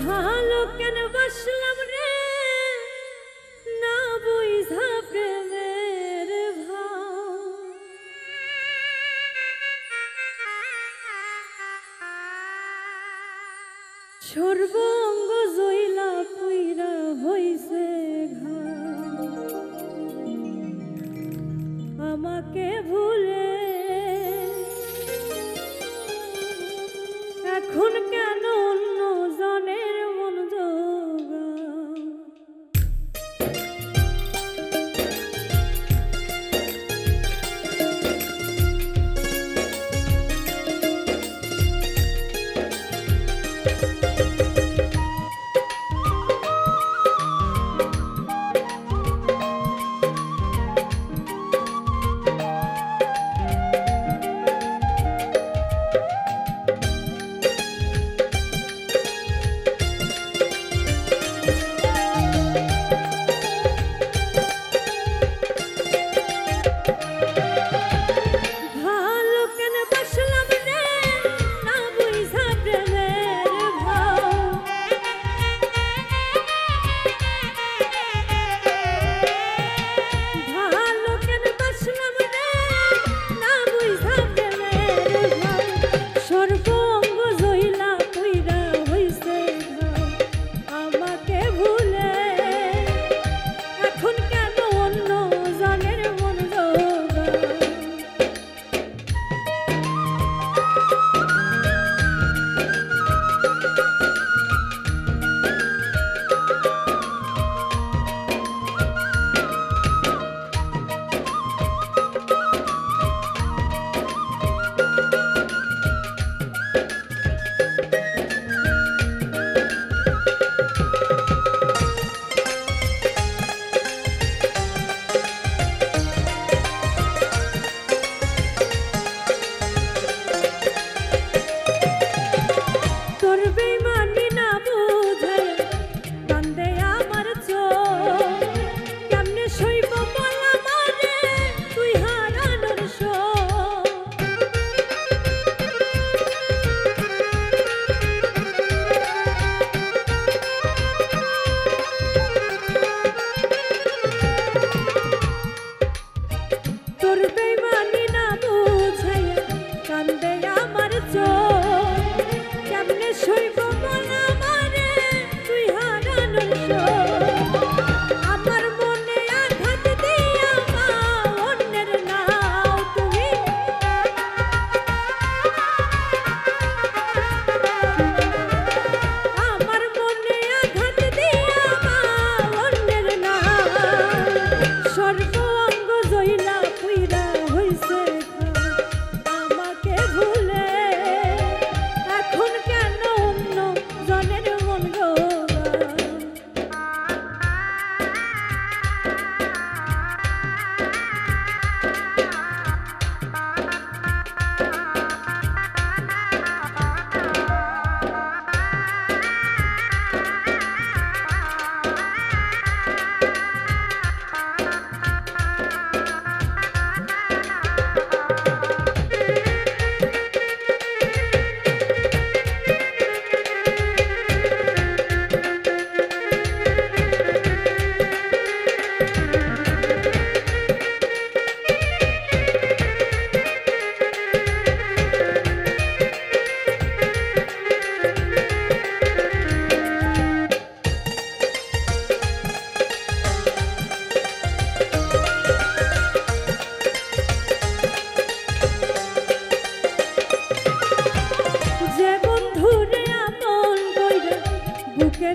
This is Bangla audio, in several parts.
ভালো কেন বসলাম রে? না বুঝা প্রেমের ভাও সর্বঙ্গ জইলা পুইরা হইছে ঘা আমাকে ভুল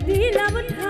দিলাম ঠা